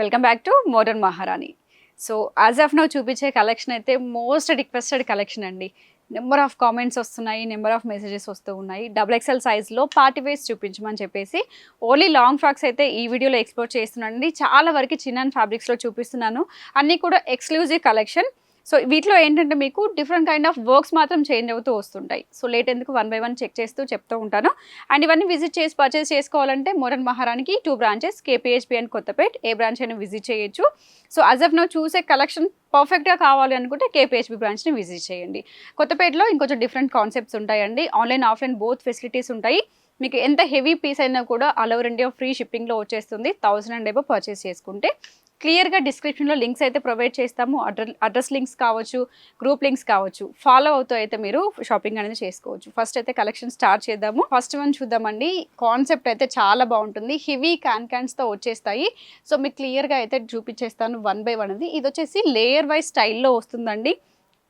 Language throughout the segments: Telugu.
Welcome back to modern Maharani so as of now చూపించే కలెక్షన్ అయితే మోస్ట్ రిక్వెస్టెడ్ కలెక్షన్ అండి. నెంబర్ ఆఫ్ కామెంట్స్ వస్తున్నాయి నెంబర్ ఆఫ్ మెసేజెస్ వస్తూ ఉన్నాయి. డబుల్ ఎక్సెల్ సైజ్లో పార్టీ వేస్ చూపించమని చెప్పేసి ఓన్లీ లాంగ్ ఫ్రాక్స్ అయితే ఈ వీడియోలో ఎక్స్ప్లోర్ చేస్తున్నానండి. చాలా వరకు చిన్న ఫ్యాబ్రిక్స్లో చూపిస్తున్నాను. అన్నీ కూడా ఎక్స్క్లూజివ్ కలెక్షన్ సో వీటిలో ఏంటంటే మీకు డిఫరెంట్ కైండ్ ఆఫ్ వర్క్స్ మాత్రం చేంజ్ అవుతూ వస్తుంటాయి. సో లేట్ ఎందుకు వన్ బై వన్ చెక్ చేస్తూ చెప్తూ ఉంటాను. అండ్ ఇవన్నీ విజిట్ చేసి పర్చేస్ చేసుకోవాలంటే మోరన్ మహారానికి two branches KPHB and Kothapet A branch అయినా విజిట్ చేయొచ్చు. సో అజ్ ఆఫ్ నో చూసే కలెక్షన్ పర్ఫెక్ట్గా కావాలి అనుకుంటే కేపీహెచ్బి బ్రాంచ్ని విజిట్ చేయండి. కొత్తపేటలో ఇంకొంచెం డిఫరెంట్ కాన్సెప్ట్స్ ఉంటాయండి. ఆన్లైన్ ఆఫ్లైన్ బోత్ ఫెసిలిటీస్ ఉంటాయి. మీకు ఎంత హెవీ పీస్ అయినా కూడా ఆల్ ఓవర్ ఇండియా ఫ్రీ షిప్పింగ్లో వచ్చేస్తుంది. థౌసండ్ అండ్ ఏబో పర్చేస్ చేసుకుంటే. క్లియర్గా డిస్క్రిప్షన్లో లింక్స్ అయితే ప్రొవైడ్ చేస్తాము. అడ్రస్ అడ్రస్ లింక్స్ కావచ్చు గ్రూప్ లింక్స్ కావచ్చు. ఫాలో అవుతూ అయితే మీరు షాపింగ్ అనేది చేసుకోవచ్చు. ఫస్ట్ అయితే కలెక్షన్ స్టార్ట్ చేద్దాము. ఫస్ట్ వన్ చూద్దామండి. కాన్సెప్ట్ అయితే చాలా బాగుంటుంది. హెవీ క్యాన్ క్యాన్స్తో వచ్చేస్తాయి. సో మీకు క్లియర్గా అయితే చూపించేస్తాను వన్ బై వన్ అది. ఇది వచ్చేసి లేయర్ వైజ్ స్టైల్లో వస్తుందండి.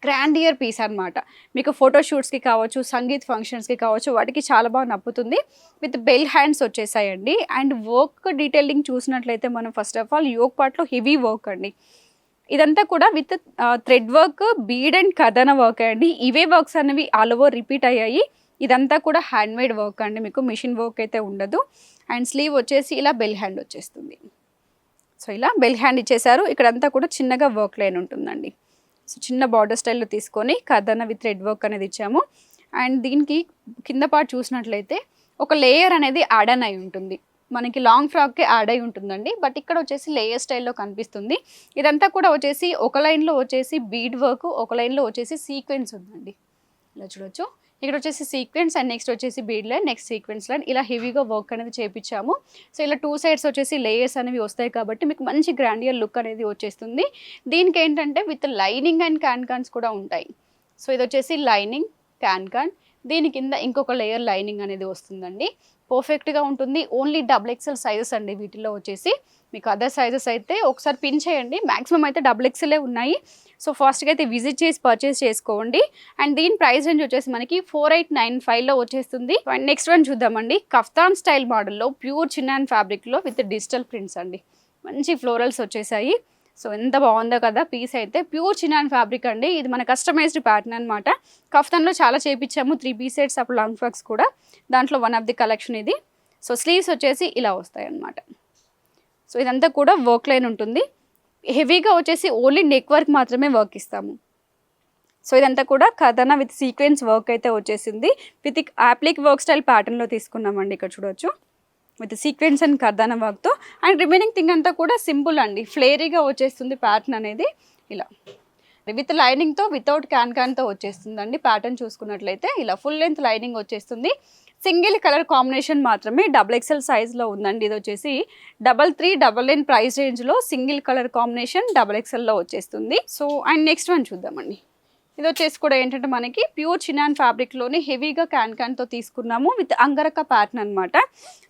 గ్రాండ్ ఇయర్ పీస్ అనమాట మీకు ఫోటోషూట్స్కి కావచ్చు సంగీత్ ఫంక్షన్స్కి కావచ్చు వాటికి చాలా బాగా నప్పుతుంది. విత్ బెల్ హ్యాండ్స్ వచ్చేసాయండి. అండ్ వర్క్ డీటెయిలింగ్ చూసినట్లయితే మనం ఫస్ట్ ఆఫ్ ఆల్ యోగ్ పార్ట్లో హెవీ వర్క్ అండి. ఇదంతా కూడా with thread work bead and కథన వర్క్ అండి. ఇవే వర్క్స్ అనేవి ఆల్ ఓవర్ రిపీట్ అయ్యాయి. ఇదంతా కూడా హ్యాండ్మేడ్ వర్క్ అండి. మీకు మిషన్ వర్క్ అయితే ఉండదు. అండ్ స్లీవ్ వచ్చేసి ఇలా బెల్ హ్యాండ్ వచ్చేస్తుంది. సో ఇలా బెల్ హ్యాండ్ ఇచ్చేసారు. ఇక్కడంతా కూడా చిన్నగా వర్క్ లైన్ ఉంటుందండి. సో చిన్న బార్డర్ స్టైల్లో తీసుకొని కథన విత్ రెడ్ వర్క్ అనేది ఇచ్చాము. అండ్ దీనికి కింద పార్ట్ చూసినట్లయితే ఒక లేయర్ అనేది యాడ్ అయి ఉంటుంది. మనకి లాంగ్ ఫ్రాక్కి యాడ్ అయి ఉంటుందండి. బట్ ఇక్కడ వచ్చేసి లేయర్ స్టైల్లో కనిపిస్తుంది. ఇదంతా కూడా వచ్చేసి ఒక లైన్లో వచ్చేసి బీడ్ వర్క్ ఒక లైన్లో వచ్చేసి సీక్వెన్స్ ఉందండి. ఇలా చూడొచ్చు. ఇక్కడ వచ్చేసి సీక్వెన్స్ అండ్ నెక్స్ట్ వచ్చేసి bead line next sequence line ఇలా హెవీగా వర్క్ అనేది చేపించాము సో ఇలా టూ సైడ్స్ వచ్చేసి లేయర్స్ అనేవి వస్తాయి కాబట్టి మీకు మంచి గ్రాండియర్ లుక్ అనేది వచ్చేస్తుంది. దీనికి ఏంటంటే విత్ లైనింగ్ అండ్ క్యాన్కాన్స్ కూడా ఉంటాయి. సో ఇది వచ్చేసి లైనింగ్ క్యాన్కాన్ దీని కింద ఇంకొక లేయర్ లైనింగ్ అనేది వస్తుందండి. పర్ఫెక్ట్గా ఉంటుంది. ఓన్లీ డబుల్ ఎక్సెల్ సైజెస్ అండి వీటిలో వచ్చేసి. మీకు అదర్ సైజెస్ అయితే ఒకసారి పిన్ చేయండి. మాక్సిమం అయితే డబుల్ ఎక్స్లే ఉన్నాయి. సో ఫాస్ట్గా అయితే విజిట్ చేసి పర్చేస్ చేసుకోండి. అండ్ దీని ప్రైస్ రేంజ్ వచ్చేసి మనకి ఫోర్ ఎయిట్ నైన్ ఫైవ్లో వచ్చేస్తుంది. అండ్ నెక్స్ట్ వన్ చూద్దామండి. కఫ్తాన్ స్టైల్ మోడల్లో ప్యూర్ చిన్నాన్ ఫ్యాబ్రిక్లో విత్ డిజిటల్ ప్రింట్స్ అండి. మంచి ఫ్లోరల్స్ వచ్చేసాయి. సో ఎంత బాగుందో కదా పీస్ అయితే. ప్యూర్ చిన్నాన్ ఫ్యాబ్రిక్ అండి. ఇది మన కస్టమైజ్డ్ ప్యాటర్న్ అనమాట కఫ్తాన్లో చాలా చేపించాము. త్రీ పీస్ సెట్స్ అప్పుడు లాంగ్ ఫ్రాక్స్ కూడా. దాంట్లో వన్ ఆఫ్ ది కలెక్షన్ ఇది. సో స్లీవ్స్ వచ్చేసి ఇలా వస్తాయి అన్నమాట సో ఇదంతా కూడా వర్క్ లైన్ ఉంటుంది. హెవీగా వచ్చేసి ఓన్లీ నెక్ వర్క్ మాత్రమే వర్క్ ఇస్తాము. సో ఇదంతా కూడా కథన విత్ సీక్వెన్స్ వర్క్ అయితే వచ్చేసింది. విత్ యాప్లిక్ వర్క్ స్టైల్ ప్యాటర్న్లో తీసుకున్నామండి ఇక్కడ చూడొచ్చు. విత్ సీక్వెన్స్ అండ్ కర్దాన వర్క్తో అండ్ రిమైనింగ్ థింగ్ అంతా కూడా సింపుల్ అండి. ఫ్లేరీగా వచ్చేస్తుంది ప్యాటర్న్ అనేది. ఇలా. విత్ లైనింగ్తో వితౌట్ క్యాన్ క్యాన్తో వచ్చేస్తుందండి. ప్యాటర్న్ చూసుకున్నట్లయితే ఇలా ఫుల్ లెంత్ లైనింగ్ వచ్చేస్తుంది. సింగిల్ కలర్ కాంబినేషన్ మాత్రమే డబుల్ ఎక్సెల్ సైజ్లో ఉందండి. ఇది వచ్చేసి double three double nine price రేంజ్లో సింగిల్ కలర్ కాంబినేషన్ డబల్ ఎక్సెల్లో వచ్చేస్తుంది. సో అండ్ నెక్స్ట్ వన్ చూద్దామండి. ఇది వచ్చేసి కూడా ఏంటంటే మనకి ప్యూర్ చినాన్ ఫ్యాబ్రిక్లోనే హెవీగా క్యాన్ క్యాన్తో తీసుకున్నాము విత్ అంగరక ప్యాటర్న్ అనమాట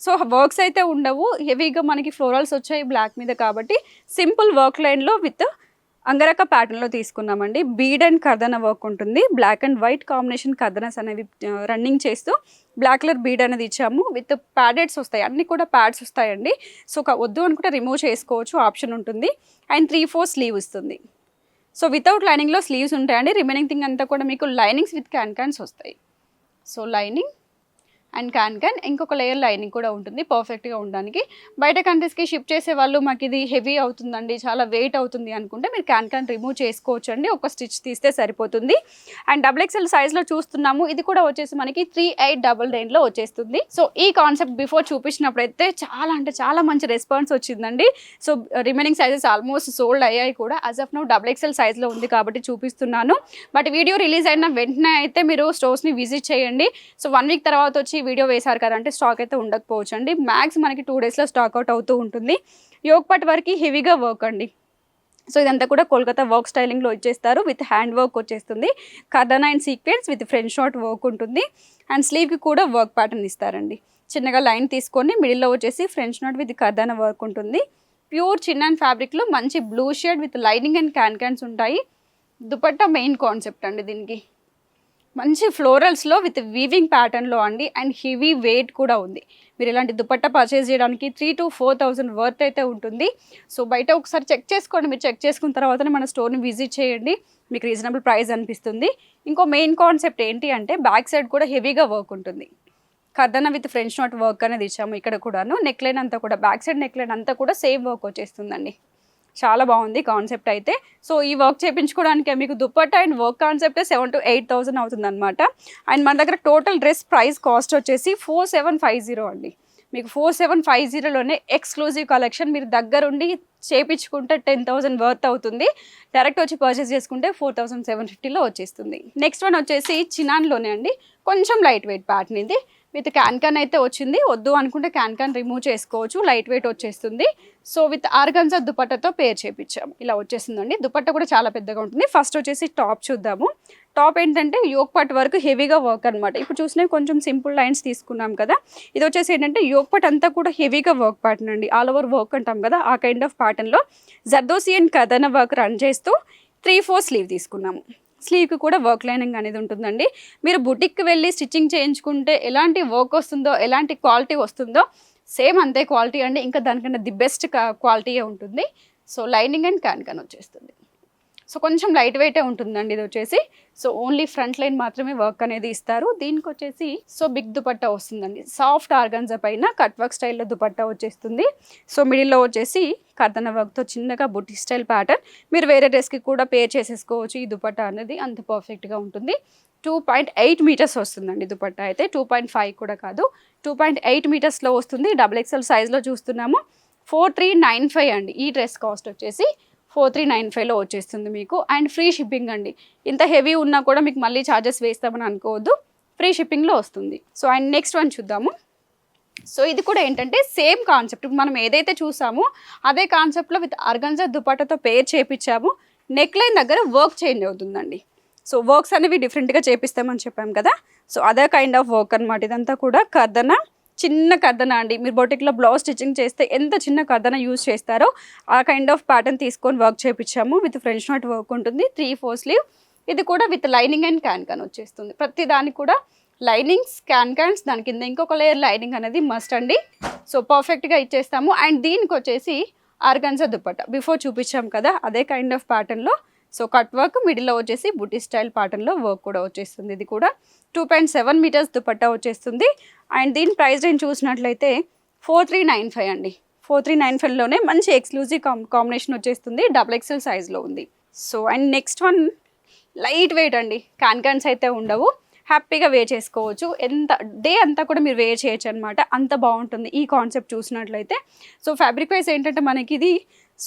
సో వర్క్స్ అయితే ఉండవు. హెవీగా మనకి ఫ్లోరల్స్ వచ్చాయి బ్లాక్ మీద కాబట్టి సింపుల్ వర్క్ లైన్లో విత్ అంగరక ప్యాటర్న్లో తీసుకున్నామండి. బీడ్ అండ్ కర్దన వర్క్ ఉంటుంది. బ్లాక్ అండ్ వైట్ కాంబినేషన్ కర్దనస్ అనేవి రన్నింగ్ చేస్తూ బ్లాక్ కలర్ బీడ్ అనేది ఇచ్చాము. విత్ ప్యాడెడ్స్ వస్తాయి. అన్నీ కూడా ప్యాడ్స్ వస్తాయండి. సో ఒక వద్దు అనుకుంటే రిమూవ్ చేసుకోవచ్చు. ఆప్షన్ ఉంటుంది. అండ్ త్రీ ఫోర్ స్లీవ్ ఇస్తుంది సో వితౌట్ లైనింగ్లో స్లీవ్స్ ఉంటాయండి. రిమైనింగ్ థింగ్ అంతా కూడా మీకు లైనింగ్స్ విత్ క్యాన్ క్యాన్స్ వస్తాయి. So lining and can can ఇంకొక లేయర్ లైనింగ్ కూడా ఉంటుంది పర్ఫెక్ట్గా ఉండడానికి. బయట కంట్రీస్కి షిప్ చేసే వాళ్ళు మాకు ఇది హెవీ అవుతుందండి చాలా వెయిట్ అవుతుంది అనుకుంటే మీరు క్యాన్ క్యాన్ రిమూవ్ చేసుకోవచ్చు అండి ఒక స్టిచ్ తీస్తే సరిపోతుంది. అండ్ డబుల్ ఎక్స్ఎల్ సైజ్లో చూస్తున్నాము ఇది కూడా వచ్చేసి మనకి త్రీ ఎయిట్ డబల్ నైన్లో వచ్చేస్తుంది. సో ఈ కాన్సెప్ట్ బిఫోర్ చూపించినప్పుడు అయితే చాలా అంటే చాలా మంచి రెస్పాన్స్ వచ్చిందండి. So remaining sizes almost sold అయ్యాయి కూడా. As of now double XL సైజ్లో ఉంది కాబట్టి చూపిస్తున్నాను. బట్ వీడియో రిలీజ్ అయిన వెంటనే అయితే మీరు స్టోర్స్ని విజిట్ చేయండి. సో వన్ వీక్ తర్వాత వచ్చి వీడియో వేశారు కదా అంటే స్టాక్ అయితే ఉండకపోవచ్చు అండి. మ్యాక్స్ మనకి టూ డేస్లో స్టాక్ అవుట్ అవుతూ ఉంటుంది. యోగపట్ వరకు హెవీగా వర్క్ అండి. సో ఇదంతా కూడా కోల్కతా వర్క్ స్టైలింగ్లో ఇచ్చేస్తారు. విత్ హ్యాండ్ వర్క్ వచ్చేస్తుంది. కథన and sequence with French shot work ఉంటుంది. అండ్ స్లీవ్కి కూడా వర్క్ ప్యాటర్న్ ఇస్తారండి. చిన్నగా లైన్ తీసుకొని మిడిల్లో వచ్చేసి ఫ్రెంచ్ నాట్ విత్ కథన వర్క్ ఉంటుంది. ప్యూర్ చిన్న అండ్ ఫ్యాబ్రిక్లో మంచి blue shade with lining and can cans ఉంటాయి. దుపట్టా మెయిన్ కాన్సెప్ట్ అండి దీనికి. మంచి ఫ్లోరల్స్లో విత్ వీవింగ్ ప్యాటర్న్లో అండి. అండ్ హెవీ వెయిట్ కూడా ఉంది. మీరు ఇలాంటి దుపట్టా పర్చేస్ చేయడానికి three to four thousand worth అయితే ఉంటుంది. సో బయట ఒకసారి చెక్ చేసుకోండి. మీరు చెక్ చేసుకున్న తర్వాతనే మన స్టోర్ని విజిట్ చేయండి. మీకు రీజనబుల్ ప్రైస్ అనిపిస్తుంది. ఇంకో మెయిన్ కాన్సెప్ట్ ఏంటి అంటే బ్యాక్ సైడ్ కూడా హెవీగా వర్క్ ఉంటుంది. కర్దన విత్ ఫ్రెంచ్ నాట్ వర్క్ అనేది ఇచ్చాము ఇక్కడ కూడాను. నెక్లైన్ అంతా కూడా బ్యాక్ సైడ్ నెక్లైన్ అంతా కూడా సేమ్ వర్క్ వచ్చేస్తుందండి. చాలా బాగుంది కాన్సెప్ట్ అయితే. సో ఈ వర్క్ చేయించుకోవడానికి మీకు దుప్పట్టా అండ్ వర్క్ కాన్సెప్టే సెవెన్ టు ఎయిట్ థౌసండ్ అవుతుంది అనమాట అండ్ మన దగ్గర టోటల్ డ్రెస్ ప్రైస్ కాస్ట్ వచ్చేసి ఫోర్ సెవెన్ ఫైవ్ జీరో అండి. మీకు ఫోర్ సెవెన్ ఫైవ్ జీరోలోనే ఎక్స్క్లూజివ్ కలెక్షన్ మీరు దగ్గరుండి చేపించుకుంటే టెన్ థౌసండ్ వర్త్ అవుతుంది. డైరెక్ట్ వచ్చి పర్చేస్ చేసుకుంటే ఫోర్ థౌసండ్ సెవెన్ ఫిఫ్టీలో వచ్చేస్తుంది. నెక్స్ట్ వన్ వచ్చేసి చినాన్లోనే అండి. కొంచెం లైట్ వెయిట్ ప్యాటర్న్ ఇది. విత్ క్యాన్ క్యాన్ అయితే వచ్చింది. వద్దు అనుకుంటే క్యాన్ క్యాన్ రిమూవ్ చేసుకోవచ్చు. లైట్ వెయిట్ వచ్చేస్తుంది. సో విత్ ఆర్గన్జా దుపట్టతో పేర్ చేపించాము. ఇలా వచ్చేసిందండి. దుపట్ట కూడా చాలా పెద్దగా ఉంటుంది. ఫస్ట్ వచ్చేసి టాప్ చూద్దాము. టాప్ ఏంటంటే యోగ్ పట్ వరకు హెవీగా వర్క్ అనమాట ఇప్పుడు చూసినవి కొంచెం సింపుల్ లైన్స్ తీసుకున్నాం కదా. ఇది వచ్చేసి ఏంటంటే యోగ్ పట్ అంతా కూడా హెవీగా వర్క్ ప్యాటర్న్ అండి. ఆల్ ఓవర్ వర్క్ అంటాం కదా. ఆ కైండ్ ఆఫ్ ప్యాటర్న్లో జర్దోసియన్ కథన వర్క్ రన్ చేస్తూ త్రీ ఫోర్ స్లీవ్ తీసుకున్నాము. స్లీవ్కి కూడా వర్క్ లైనింగ్ అనేది ఉంటుందండి. మీరు బుటిక్కి వెళ్ళి స్టిచ్చింగ్ చేయించుకుంటే ఎలాంటి వర్క్ వస్తుందో ఎలాంటి క్వాలిటీ వస్తుందో సేమ్ అంతే క్వాలిటీ అండి. ఇంకా దానికన్నా ది బెస్ట్ క్వాలిటీయే ఉంటుంది. So lining and can can వచ్చేస్తుంది. సో కొంచెం లైట్ వెయిటే ఉంటుందండి ఇది వచ్చేసి. సో ఓన్లీ ఫ్రంట్ లైన్ మాత్రమే వర్క్ అనేది ఇస్తారు. దీనికి వచ్చేసి సో బిగ్ దుపట్టా వస్తుందండి. సాఫ్ట్ ఆర్గన్జా పైన కట్ వర్క్ స్టైల్లో దుపట్టా వచ్చేస్తుంది. సో మిడిల్లో వచ్చేసి కర్దన వర్క్తో చిన్నగా బుట్టి స్టైల్ ప్యాటర్న్. మీరు వేరే డ్రెస్కి కూడా పే చేసేసుకోవచ్చు. ఈ దుపట్టా అనేది అంత పర్ఫెక్ట్గా ఉంటుంది. టూ పాయింట్ ఎయిట్ మీటర్స్ వస్తుందండి దుపట్టా అయితే. టూ పాయింట్ ఫైవ్ కూడా కాదు. టూ పాయింట్ ఎయిట్ మీటర్స్లో వస్తుంది. డబుల్ ఎక్స్ఎల్ సైజ్లో చూస్తున్నాము. ఫోర్ త్రీ నైన్ ఫైవ్ అండి. ఈ డ్రెస్ కాస్ట్ వచ్చేసి ఫోర్ త్రీ నైన్ ఫైవ్లో వచ్చేస్తుంది మీకు. అండ్ ఫ్రీ షిప్పింగ్ అండి. ఇంత హెవీ ఉన్నా కూడా మీకు మళ్ళీ ఛార్జెస్ వేస్తామని అనుకోవద్దు. ఫ్రీ షిప్పింగ్లో వస్తుంది. సో అండ్ నెక్స్ట్ వన్ చూద్దాము. సో ఇది కూడా ఏంటంటే సేమ్ కాన్సెప్ట్. మనం ఏదైతే చూసామో అదే కాన్సెప్ట్లో విత్ అర్గంజా దుపట్టతో పేర్ చేపించాము. నెక్ లైన్ దగ్గర వర్క్ చేంజ్ అవుతుందండి. సో వర్క్స్ అనేవి డిఫరెంట్గా చేపిస్తామని చెప్పాం కదా. సో అదే కైండ్ ఆఫ్ వర్క్ అనమాట ఇదంతా కూడా కథన చిన్న కర్దన అండి? మీరు బొటిక్లో బ్లౌజ్ స్టిచ్చింగ్ చేస్తే ఎంత చిన్న కర్దన యూజ్ చేస్తారో ఆ కైండ్ ఆఫ్ ప్యాటర్న్ తీసుకొని వర్క్ చేపించాము విత్ ఫ్రెంచ్ నాట్ వర్క్ ఉంటుంది. Three four sleeve. ఇది కూడా with lining and can can వచ్చేస్తుంది. ప్రతి దానికి కూడా లైనింగ్స్ క్యాన్ క్యాన్స్ దాని కింద ఇంకొక లేయర్ లైనింగ్ అనేది మస్ట్ అండి. సో పర్ఫెక్ట్గా ఇచ్చేస్తాము. అండ్ దీనికి వచ్చేసి ఆర్గన్జా దుప్పట. బిఫోర్ చూపించాం కదా అదే కైండ్ ఆఫ్ ప్యాటర్న్లో సో కట్ వర్క్ మిడిల్లో వచ్చేసి బుటీ స్టైల్ ప్యాటర్న్లో వర్క్ కూడా వచ్చేస్తుంది. ఇది కూడా two point seven metres dupatta వచ్చేస్తుంది. అండ్ దీని ప్రైస్ రేంజ్ చూసినట్లయితే ఫోర్ త్రీ నైన్ ఫైవ్ అండి. ఫోర్ త్రీ నైన్ ఫైవ్లోనే మంచి ఎక్స్క్లూజివ్ కాం కాంబినేషన్ వచ్చేస్తుంది. డబుల్ ఎక్స్ఎల్ సైజ్లో ఉంది. So and next one light weight అండి. క్యాన్కాన్స్ అయితే ఉండవు. హ్యాపీగా వే చేసుకోవచ్చు. ఎంత డే అంతా కూడా మీరు వే చేయొచ్చు అనమాట అంత బాగుంటుంది ఈ కాన్సెప్ట్ చూసినట్లయితే. సో ఫ్యాబ్రిక్ వైజ్ ఏంటంటే మనకి ఇది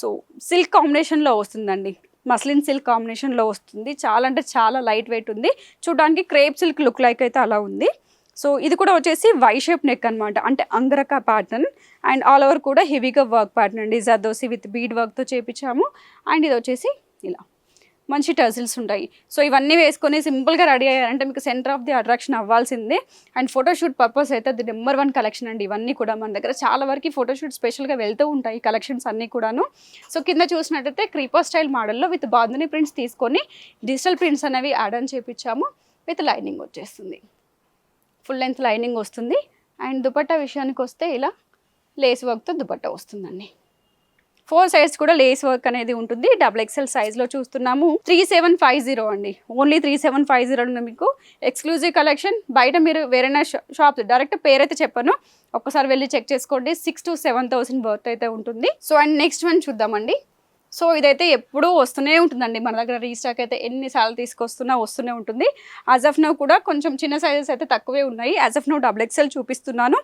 సో సిల్క్ కాంబినేషన్లో వస్తుందండి. మస్లిన్ సిల్క్ కాంబినేషన్లో వస్తుంది. చాలా అంటే చాలా లైట్ వెయిట్ ఉంది. చూడడానికి క్రేప్ సిల్క్ లుక్ లైక్ అయితే అలా ఉంది. సో ఇది కూడా వచ్చేసి వై షేప్ నెక్ అనమాట అంటే angrakha pattern. And all over కూడా హెవీగా వర్క్ ప్యాటర్న్ అండి. జర్దోసి విత్ బీడ్ వర్క్తో చేపించాము. అండ్ ఇది వచ్చేసి ఇలా. మంచి టజిల్స్ ఉంటాయి. సో ఇవన్నీ వేసుకొని సింపుల్గా రెడీ అయ్యారంటే మీకు సెంటర్ ఆఫ్ ది అట్రాక్షన్ అవ్వాల్సిందే. అండ్ ఫోటోషూట్ పర్పస్ అయితే అది నెంబర్ వన్ కలెక్షన్ అండి. ఇవన్నీ కూడా మన దగ్గర చాలా వరకు ఫోటోషూట్ స్పెషల్గా వెళ్తూ ఉంటాయి కలెక్షన్స్ అన్నీ కూడాను. సో కింద చూసినట్టయితే క్రీపర్ స్టైల్ మోడల్లో విత్ బాంధని ప్రింట్స్ తీసుకొని డిజిటల్ ప్రింట్స్ అనేవి యాడ్ అని చేపించాము. విత్ లైనింగ్ వచ్చేస్తుంది. ఫుల్ లెంత్ లైనింగ్ వస్తుంది. అండ్ దుపట్టా విషయానికి వస్తే ఇలా లేస్ వర్క్తో దుపట్టా వస్తుందండి. ఫోర్ సైజ్ కూడా లేస్ వర్క్ అనేది ఉంటుంది. డబుల్ ఎక్సెల్ సైజ్లో చూస్తున్నాము. త్రీ సెవెన్ ఫైవ్ జీరో అండి. Only three seven five zero మీకు. ఎక్స్క్లూజివ్ కలెక్షన్ బయట మీరు వేరైనా షాప్ డైరెక్ట్ పేరైతే చెప్పను. ఒక్కసారి వెళ్ళి చెక్ చేసుకోండి. Six to seven thousand worth అయితే ఉంటుంది. సో అండ్ నెక్స్ట్ వన్ చూద్దామండి. సో ఇదైతే ఎప్పుడూ వస్తూనే ఉంటుందండి. మన దగ్గర రీస్టాక్ అయితే ఎన్నిసార్లు తీసుకొస్తున్నా వస్తూనే ఉంటుంది. అజఫ్నో కూడా కొంచెం చిన్న సైజెస్ అయితే తక్కువే ఉన్నాయి. As of now double XL చూపిస్తున్నాను.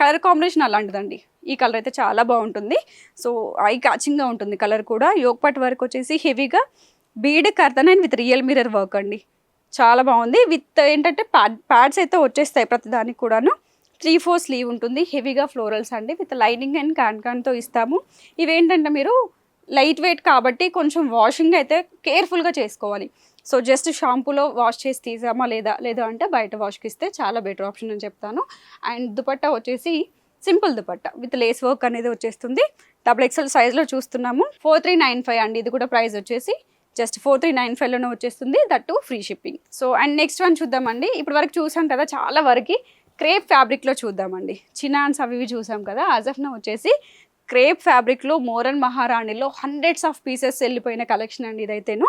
కలర్ కాంబినేషన్ అలాంటిదండి. ఈ కలర్ అయితే చాలా బాగుంటుంది. సో ఐ క్యాచింగ్గా ఉంటుంది కలర్ కూడా. యోగపాట్ వర్క్ వచ్చేసి హెవీగా bead Kartan and with real mirror work అండి. చాలా బాగుంది. విత్ ఏంటంటే ప్యాడ్ ప్యాడ్స్ అయితే వచ్చేస్తాయి ప్రతిదానికి కూడాను. త్రీ ఫోర్ స్లీవ్ ఉంటుంది. హెవీగా ఫ్లోరల్స్ అండి. విత్ లైనింగ్ అండ్ క్యాన్ ఇస్తాము. ఇవేంటంటే మీరు లైట్ వెయిట్ కాబట్టి కొంచెం వాషింగ్ అయితే కేర్ఫుల్గా చేసుకోవాలి. సో జస్ట్ షాంపూలో వాష్ చేసి తీసామా లేదా లేదా అంటే బయట వాష్కి ఇస్తే చాలా బెటర్ ఆప్షన్ అని చెప్తాను. అండ్ దుపట్టా వచ్చేసి simple dupatta with lace work అనేది వచ్చేస్తుంది. డబుల్ ఎక్సెల్ సైజ్లో చూస్తున్నాము. ఫోర్ త్రీ నైన్ ఫైవ్ అండి ఇది కూడా ప్రైస్ వచ్చేసి జస్ట్ ఫోర్ త్రీ నైన్ ఫైవ్లోనే వచ్చేస్తుంది. That too free shipping so and next one చూద్దామండి. ఇప్పటి వరకు చూసాం కదా చాలా వరకు క్రేప్ ఫ్యాబ్రిక్లో చూద్దామండి. చినాన్స్ అవి ఇవి చూసాం కదా అజఫ్న వచ్చేసి క్రేప్ ఫ్యాబ్రిక్లో మోరన్ మహారాణిలో హండ్రెడ్స్ ఆఫ్ పీసెస్ వెళ్ళిపోయిన కలెక్షన్ అండి ఇదైతేను.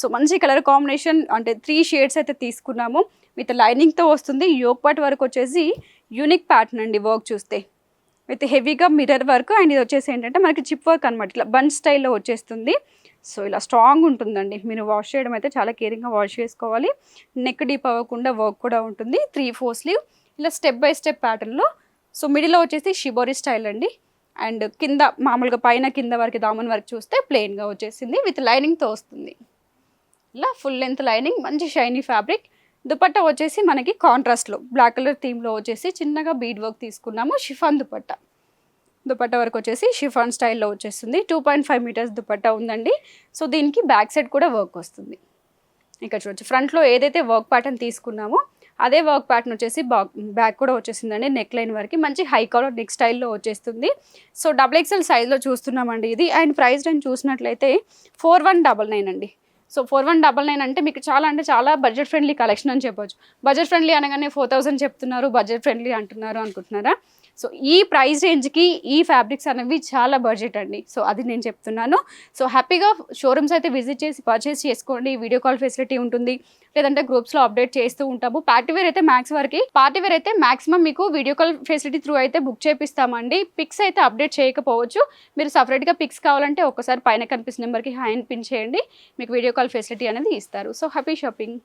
సో మంచి కలర్ కాంబినేషన్ అంటే త్రీ షేడ్స్ అయితే తీసుకున్నాము. విత్ లైనింగ్తో వస్తుంది. యోగ్ పార్ట్ వరకు వచ్చేసి యూనిక్ ప్యాటర్న్ అండి వర్క్ చూస్తే. విత్ హెవీగా మిర్రర్ వర్క్ అండ్ ఇది వచ్చేసి ఏంటంటే మనకి చిప్ వర్క్ అనమాట ఇట్లా బన్ స్టైల్లో వచ్చేస్తుంది. సో ఇలా స్ట్రాంగ్ ఉంటుందండి. మీరు వాష్ చేయడం అయితే చాలా కేరింగ్గా వాష్ చేసుకోవాలి. నెక్ డీప్ అవ్వకుండా వర్క్ కూడా ఉంటుంది. Three four sleeve. ఇలా స్టెప్ బై స్టెప్ ప్యాటర్న్లో. సో మిడిల్లో వచ్చేసి షిబోరి స్టైల్ అండి. అండ్ కింద మామూలుగా పైన కింద వరకు దామన్ వరకు చూస్తే ప్లెయిన్గా వచ్చేసింది. విత్ లైనింగ్తో వస్తుంది. ఇలా ఫుల్ లెంత్ లైనింగ్ మంచి షైనీ ఫ్యాబ్రిక్ దుపట్టా వచ్చేసి మనకి కాంట్రాస్ట్లో బ్లాక్ కలర్ థీమ్లో వచ్చేసి చిన్నగా బీడ్ వర్క్ తీసుకున్నాము షిఫాన్ దుపట్టా. దుపట్టా వరకు వచ్చేసి షిఫాన్ స్టైల్లో వచ్చేస్తుంది. Two point five metres dupatta ఉందండి. సో దీనికి బ్యాక్ సైడ్ కూడా వర్క్ వస్తుంది. ఇక్కడ చూడొచ్చు ఫ్రంట్లో ఏదైతే వర్క్ ప్యాటర్న్ తీసుకున్నామో అదే వర్క్ ప్యాటర్న్ వచ్చేసి బ్యాక్ కూడా వచ్చేసిందండి నెక్ లైన్ వరకు. మంచి హై కలర్ నెక్ స్టైల్లో వచ్చేస్తుంది. సో డబుల్ ఎక్స్ఎల్ సైజ్లో చూస్తున్నామండి ఇది. అండ్ ప్రైస్ రేంజ్ చూసినట్లయితే ఫోర్ వన్ డబల్ నైన్ అండి. So four one double nine అంటే మీకు చాలా అంటే చాలా బడ్జెట్ ఫ్రెండ్లీ కలెక్షన్ అని చెప్పొచ్చు. బడ్జెట్ ఫ్రెండ్లీ అనగానే ఫోర్ థౌసండ్ చెప్తున్నారు బడ్జెట్ ఫ్రెండ్లీ అంటున్నారు అనుకుంటున్నారా? సో ఈ ప్రైస్ రేంజ్కి ఈ ఫ్యాబ్రిక్స్ అనేవి చాలా బడ్జెట్ అండి. సో అది నేను చెప్తున్నాను. సో హ్యాపీగా షోరూమ్స్ అయితే విజిట్ చేసి పర్చేస్ చేసుకోండి. వీడియో కాల్ ఫెసిలిటీ ఉంటుంది. లేదంటే గ్రూప్స్లో అప్డేట్ చేస్తూ ఉంటాము. పార్టీవేర్ అయితే మ్యాక్స్ వరకు పార్టీ వేర్ అయితే మాక్సిమం మీకు వీడియో కాల్ ఫెసిలిటీ త్రూ అయితే బుక్ చేపిస్తామండి. పిక్స్ అయితే అప్డేట్ చేయకపోవచ్చు. మీరు సపరేట్గా పిక్స్ కావాలంటే ఒకసారి పైన కనిపిస్తున్న నెంబర్కి హాయ్ అనిపించేయండి పిన్ చేయండి. మీకు వీడియో కాల్ ఫెసిలిటీ అనేది ఇస్తారు. So happy shopping